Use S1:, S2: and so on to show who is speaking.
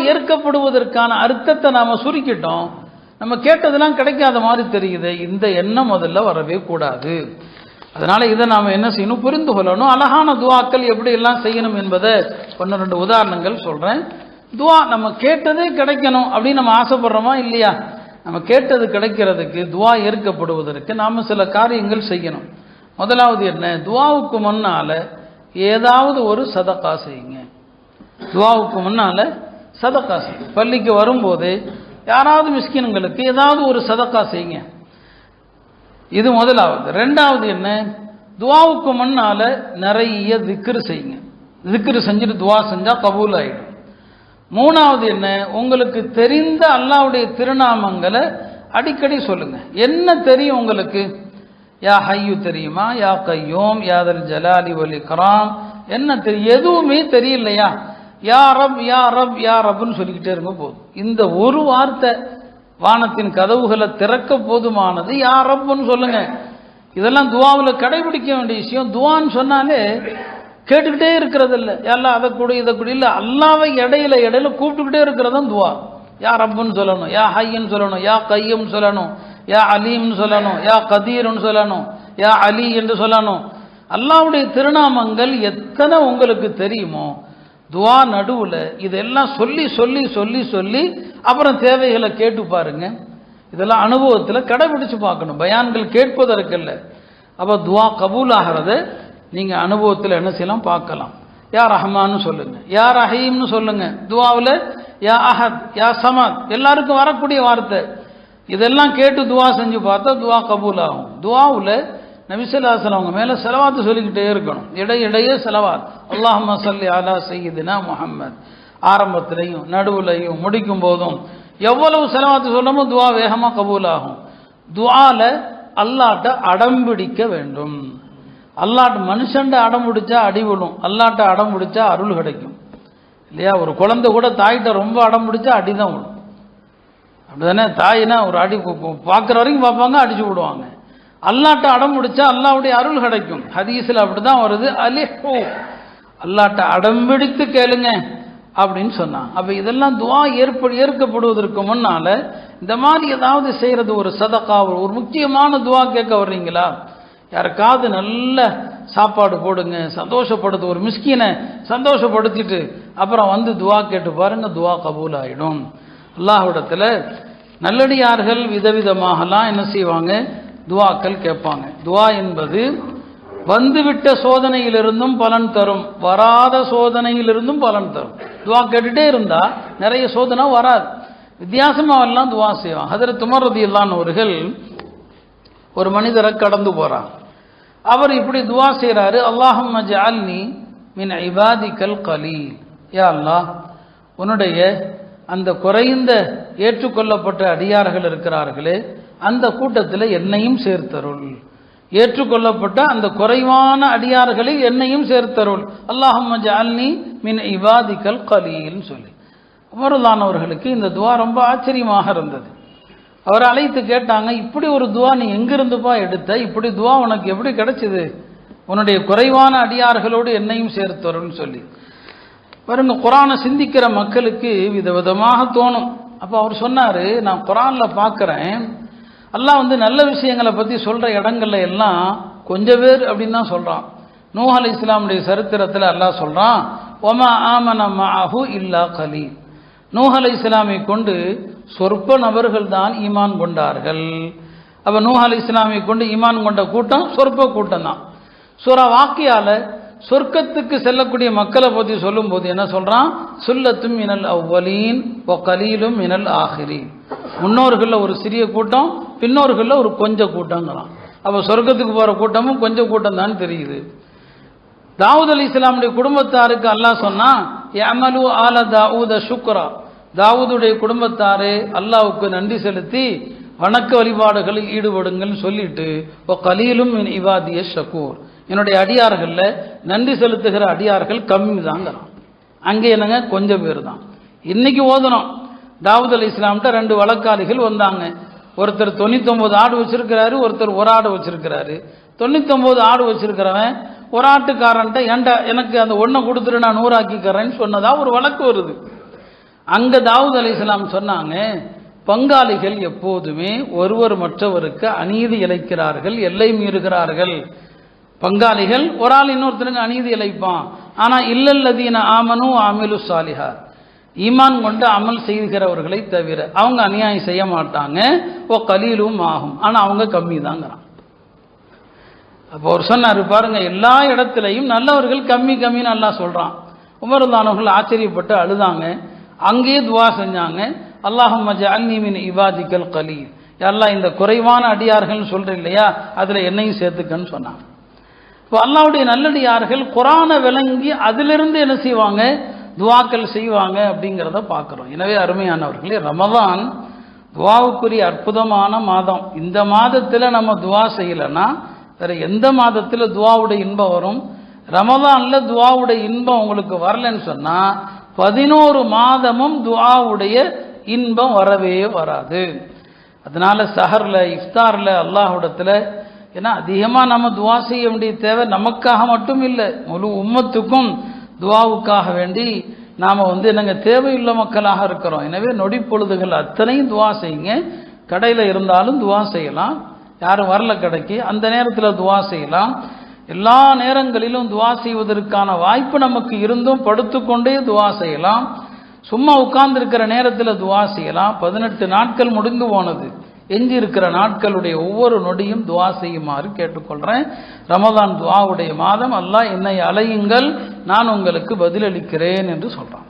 S1: ஏற்கப்படுவதற்கான அர்த்தத்தை நாம சுருக்கிட்டோம். நம்ம கேட்டதெல்லாம் கிடைக்காத மாதிரி தெரியுது. இந்த எண்ணம் முதல்ல வரவே கூடாது. அதனால இதை நாம் என்ன செய்யணும்? புரிந்து கொள்ளணும். அழகான துவாக்கள் எப்படி எல்லாம் செய்யணும் என்பதை ஒன்று ரெண்டு உதாரணங்கள் சொல்கிறேன் துவா நம்ம கேட்டதே கிடைக்கணும் அப்படின்னு நம்ம ஆசைப்படுறோமா? இல்லையா? நம்ம கேட்டது கிடைக்கிறதுக்கு துவா ஏற்கப்படுவதற்கு நாம் சில காரியங்கள் செய்யணும். முதலாவது என்ன? துவாவுக்கு முன்னால் ஏதாவது ஒரு சதக்கா செய்யுங்க. துவாவுக்கு முன்னால் சதக்கா செய்யும் பள்ளிக்கு வரும்போது யாராவது மிஸ்கின்களுக்கு ஏதாவது ஒரு சதக்கா செய்யுங்க. இது முதலாவது. ரெண்டாவது என்ன? துவாவுக்கு முன்னால் நிறைய திக்ரு செய்யுங்க. திக்ரு செஞ்சுட்டு துவா செஞ்சால் கபூல் ஆயிடும் மூணாவது என்ன? உங்களுக்கு தெரிந்த அல்லாவுடைய திருநாமங்களை அடிக்கடி சொல்லுங்கள் என்ன தெரியும் உங்களுக்கு? யா ஹையு தெரியுமா? யா கையோம் யாதல் ஜலாலி வலி கராம் என்ன தெரியும் எதுவுமே தெரியலையா? யா ரப் யா ரப் யா ரப்னு சொல்லிக்கிட்டே இருங்க போதும். இந்த ஒரு வார்த்தை வானத்தின் கதவுகளை திறக்க போதுமானது யா ரப்னு சொல்லுங்க. இதெல்லாம் துவாவில் கடைபிடிக்க வேண்டிய விஷயம். துவான்னு சொன்னாலே கேட்டுக்கிட்டே இருக்கிறது இல்லை எல்லாம் அதை கூட இதை கூட. இல்லை அல்லாவை இடையில இடையில கூப்பிட்டுக்கிட்டே இருக்கிறதும் துவா. யா ரப்புன்னு சொல்லணும். யா ஹையன்னு சொல்லணும். யா கையம்னு சொல்லணும். யா அலீம்னு சொல்லணும். யா கதீர்னு சொல்லணும். யா அலி என்று சொல்லணும். அல்லாவுடைய திருநாமங்கள் எத்தனை உங்களுக்கு தெரியுமோ துவா நடுவில் இதெல்லாம் சொல்லி சொல்லி சொல்லி சொல்லி அப்புறம் தேவைகளை கேட்டு பாருங்க. இதெல்லாம் அனுபவத்தில் கடைபிடிச்சு பார்க்கணும். பயான்கள் கேட்பதற்கல்ல அப்போ துவா கபூல் ஆகிறத நீங்கள் அனுபவத்தில் என்ன செய்யலாம்? பார்க்கலாம். யா ரஹ்மான்னு சொல்லுங்கள் யா ரஹீம்னு சொல்லுங்கள் துவாவில் யா அஹத் யா சமத் எல்லாருக்கும் வரக்கூடிய வார்த்தை. இதெல்லாம் கேட்டு துவா செஞ்சு பார்த்தா துவா கபூல் ஆகும் துவாவில் நபிசல்லாசன் அவங்க மேலே செலவாத்து சொல்லிக்கிட்டே இருக்கணும். இடையிடையே செலவாத் அல்லாஹம்ம சல்லி அலா செய்யுதுனா முஹம்மத். ஆரம்பத்திலையும் நடுவுலையும் முடிக்கும் போதும் எவ்வளவு செலவாத்து சொல்லமோ துவா வேகமாக கபூலாகும். துவால அல்லாட்ட அடம்பிடிக்க வேண்டும். அல்லாட்டு மனுஷன்ட அடம் பிடிச்சா அடி விழும். அல்லாட்ட அடம் பிடிச்சா அருள் கிடைக்கும். இல்லையா? ஒரு குழந்தை கூட தாய்கிட்ட ரொம்ப அடம் பிடிச்சா அடி தான் விழும். அப்படிதானே? தாயினா ஒரு அடி பார்க்குற வரைக்கும் பார்ப்பாங்க அடிச்சு விடுவாங்க. அல்லாட்ட அடம் பிடிச்சா அல்லாவுடைய அருள் கிடைக்கும். ஹதீஸில் அப்படிதான் வருது. அலிஹூ. அல்லாட்ட அடம்பிடித்து கேளுங்க அப்படின்னு சொன்னான். அப்போ இதெல்லாம் துவா ஏற்ப ஏற்கப்படுவதற்கு முன்னால் இந்த மாதிரி ஏதாவது செய்கிறது ஒரு சதக்கா ஒரு முக்கியமான துவா கேட்க வர்றீங்களா? யாருக்காவது நல்ல சாப்பாடு போடுங்க சந்தோஷப்படுத்து ஒரு மிஸ்கினை சந்தோஷப்படுத்திட்டு அப்புறம் வந்து துவா கேட்டு பாருங்க துவா கபூல் ஆகிடும் அல்லாஹ்விடத்தில் நல்லடியார்கள் விதவிதமாகலாம் என்ன செய்வாங்க? துவாக்கள் கேட்பாங்க. துவா என்பது வந்துவிட்ட சோதனையிலிருந்தும் பலன் தரும். வராத சோதனையிலிருந்தும் பலன் தரும். துவா கேட்டுட்டே இருந்தா நிறைய சோதனை வராது. வித்தியாசமாவெல்லாம் துவா செய்வான். அதில் துமரதி ரதியல்லான் ஒரு மனிதரை கடந்து போறான். அவர் இப்படி துவா செய்கிறாரு அல்லாஹம் ஜால்னி மின் ஐபாதிக்கல் கலீல். யா அல்லாஹ் உன்னுடைய அந்த குறைந்த ஏற்றுக்கொள்ளப்பட்ட அடியார்கள் இருக்கிறார்களே அந்த கூட்டத்தில் என்னையும் சேர்த்தருள். ஏற்றுக்கொள்ளப்பட்ட அந்த குறைவான அடியார்களில் என்னையும் சேர்த்தருள். அல்லாஹம் ஜால்னி மின் இவாதிக்கல் கலீல்னு சொல்லி. அமருதானவர்களுக்கு இந்த துவா ரொம்ப ஆச்சரியமாக இருந்தது. அவர் அழைத்து கேட்டாங்க இப்படி ஒரு துவா நீ எங்கிருந்துப்பா எடுத்த? இப்படி துவா உனக்கு எப்படி கிடைச்சது? உன்னுடைய குறைவான அடியார்களோடு என்னையும் சேர்த்தருள்னு சொல்லி. பாருங்க குரானை சிந்திக்கிற மக்களுக்கு விதவிதமாக தோணும். அப்போ அவர் சொன்னார் நான் குரானில் பார்க்குறேன் அல்லாஹ் வந்து நல்ல விஷயங்களை பற்றி சொல்கிற இடங்கள்ல எல்லாம் கொஞ்சம் பேர் அப்படின்னு தான் சொல்கிறான் நூஹ் அலி இஸ்லாமுடைய சரித்திரத்தில் அல்லாஹ் சொல்கிறான் ஒமா ஆமன மாஹு இல்லா கலி நூஹ் அலி இஸ்லாமை கொண்டு சொற்ப நபர்கள் தான் ஈமான் கொண்டார்கள். அப்போ நூஹ் அலி இஸ்லாமை கொண்டு ஈமான் கொண்ட கூட்டம் சொற்ப கூட்டம் தான். சூரா வாக்கியால் சொர்க்கத்துக்கு செல்லக்கூடிய மக்களை பற்றி சொல்லும்போது என்ன சொல்கிறான் சுல்லத்தும் மினல் அவ்வலீன் ஒ கலீலும் மினல் ஆஹிரீன். முன்னோர்களில் ஒரு சிறிய கூட்டம் பின்னோர்களில் ஒரு கொஞ்ச கூட்டங்கிறான் அப்போ சொர்க்கத்துக்கு போகிற கூட்டமும் கொஞ்சம் கூட்டம் தான் தெரியுது. தாவூத் அலி இஸ்லாமுடைய குடும்பத்தாருக்கு அல்லாஹ் சொன்னா யமலு ஆல தாவூத சுக்ரா தாவூதுடைய குடும்பத்தாரே அல்லாவுக்கு நன்றி செலுத்தி வணக்க வழிபாடுகளில் ஈடுபடுங்கள்னு சொல்லிட்டு ஓ கலீலும் என் இவாதிய ஷக்கூர் என்னுடைய அடியார்களில் நன்றி செலுத்துகிற அடியார்கள் கம்மி தாங்கிறான் அங்கே என்னங்க? கொஞ்சம் பேர் தான் இன்னைக்கு ஓதணும். தாவூத் அலி இஸ்லாம்கிட்ட ரெண்டு வழக்காளிகள் வந்தாங்க. ஒருத்தர் தொண்ணூத்தொம்பது ஆடு வச்சிருக்கிறாரு ஒருத்தர் ஒரு ஆடு வச்சிருக்கிறாரு. தொண்ணூத்தொம்பது ஆடு வச்சிருக்கிறவன் ஒரு ஆட்டுக்காரன்ட்ட ஏன்டா எனக்கு அந்த ஒன்றை கொடுத்துரு நான் நூறாக்கிக்கிறேன்னு சொன்னதா ஒரு வழக்கு வருது. அங்க தாவூத் இஸ்லாம் சொன்னாங்க பங்காளிகள் எப்போதுமே ஒருவர் மற்றவருக்கு அநீதி இழைக்கிறார்கள் எல்லை மீறுகிறார்கள். பங்காளிகள் ஒரு ஆள் இன்னொருத்தருக்கு அநீதி இழைப்பான். ஆனால் இல்லல்லதீன ஆமனு அமிலு சாலிஹார் ஈமான் கொண்டு அமல் செய்கிறவர்களை தவிர அவங்க அநியாயம் செய்ய மாட்டாங்க. ஓ கலீலும் ஆகும். ஆனா அவங்க கம்மி தாங்கிறான் அப்போ ஒரு சொன்னார் பாருங்க எல்லா இடத்துலையும் நல்லவர்கள் கம்மி கம்மின்னு நல்லா சொல்றான். உமர்தானவர்கள் ஆச்சரியப்பட்டு அழுதாங்க. அங்கேயே துவா செஞ்சாங்க. அல்லாஹம் அல்னிமின் இவாதிக்கல் கலீல். எல்லாம் இந்த குறைவான அடியார்கள்னு சொல்றேன் இல்லையா? அதுல என்னையும் சேர்த்துக்கன்னு சொன்னாங்க இப்போ அல்லாவுடைய நல்லடியார்கள் குரானை விளங்கி அதிலிருந்து என்ன செய்வாங்க? துவாக்கள் செய்வாங்க அப்படிங்கிறத பார்க்குறோம். எனவே அருமையானவர்களே ரமதான் துவாவுக்குரிய அற்புதமான மாதம். இந்த மாதத்தில் நம்ம துவா செய்யலைன்னா வேற எந்த மாதத்தில் துவாவுடைய இன்பம் வரும்? ரமதானில் துவாவுடைய இன்பம் உங்களுக்கு வரலன்னு சொன்னால் பதினோரு மாதமும் துவாவுடைய இன்பம் வரவே வராது. அதனால சஹரில் இஃப்தாரில் அல்லாஹ்விடத்துல ஏன்னா அதிகமாக நம்ம துவா செய்ய வேண்டிய தேவை நமக்காக மட்டும் இல்லை முழு உம்மத்துக்கும் துவாவுக்காக வேண்டி நாம் வந்து என்னங்க தேவையுள்ள மக்களாக இருக்கிறோம். எனவே நொடி பொழுதுகள் அத்தனையும் துவா செய்யுங்க. கடையில் இருந்தாலும் துவா செய்யலாம். யாரும் வரல கடைக்கு அந்த நேரத்தில் துவா செய்யலாம். எல்லா நேரங்களிலும் துவா செய்வதற்கான வாய்ப்பு நமக்கு இருந்தும் படுத்துக்கொண்டே துவா செய்யலாம். சும்மா உட்கார்ந்திருக்கிற நேரத்தில் துவா செய்யலாம். பதினெட்டு நாட்கள் முடிந்து போனது. எஞ்சியிருக்கிற நாட்களுடைய ஒவ்வொரு நொடியும் துவா செய்யுமாறு கேட்டுக்கொள்கிறேன் ரமதான் துவாவுடைய மாதம் அல்லாஹ் என்னை அலையுங்கள் நான் உங்களுக்கு பதிலளிக்கிறேன் என்று சொல்கிறான்